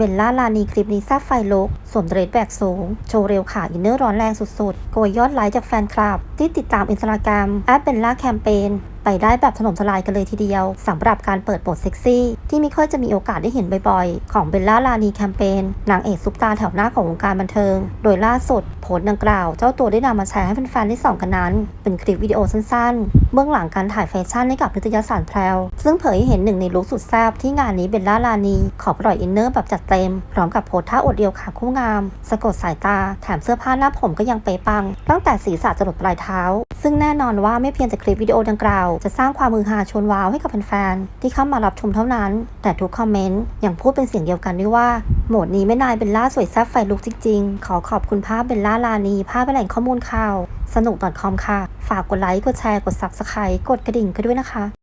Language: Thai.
เบลล่าลานีคลิปนี้แซ่บไฟลุกสวมเดรสแบกสูง โชว์เร็วขาอินเนอร์ร้อนแรงสุดๆ โกยยอดไลค์จากแฟนคลับ ที่ติดตามอินสตาแกรมแอปเบลล่าแคมเปญ ไปได้แบบถล่มทลายกันเลยทีเดียวสำหรับการเปิดบทเซ็กซี่ที่ไม่ค่อยจะมีโอกาสได้เห็นบ่อยๆ ของเบลล่าลานีแคมเปญนางเอกซุปตาแถวหน้าของวงการบันเทิง โดยล่าสุดโพสต์ดังกล่าว เจ้าตัวได้นำมาแชร์ให้แฟนๆได้ส่องกันนั้น เป็นคลิปวิดีโอสั้นๆ เบื้องหลังการถ่ายแฟชั่นให้กับนิตยสารแพรวซึ่งเผยให้เห็นหนึ่งในลุคสุดแซ่บที่งานนี้เบลล่าลานีขอปล่อยอินเนอร์แบบจัดเต็ม พร้อมกับโพสท่าอดเดียวขาคู่งาม สะกดสายตาแถมเสื้อผ้าหน้าผมก็ยังเป๊ะปัง ตั้งแต่ศีรษะจรดปลายเท้า ซึ่งแน่นอนว่าไม่เพียงแต่คลิปวิดีโอดังกล่าวจะสร้างความมือหาชวนว้าวให้กับแฟนๆที่เข้ามารับชมเท่านั้น แต่ทุกคอมเมนต์ยังพูดเป็นเสียงเดียวกันด้วยว่าโหมดนี้ไม่นายเบลล่าสวยแซ่บไฟลุกจริงๆ ขอขอบคุณภาพเบลล่าลานีภาพเป็นแหล่งข้อมูลข่าว สนุก .com ค่ะ ฝากกดไลค์กดแชร์กด s ับสไครต์กดกระดิ่งกันด้วยนะคะ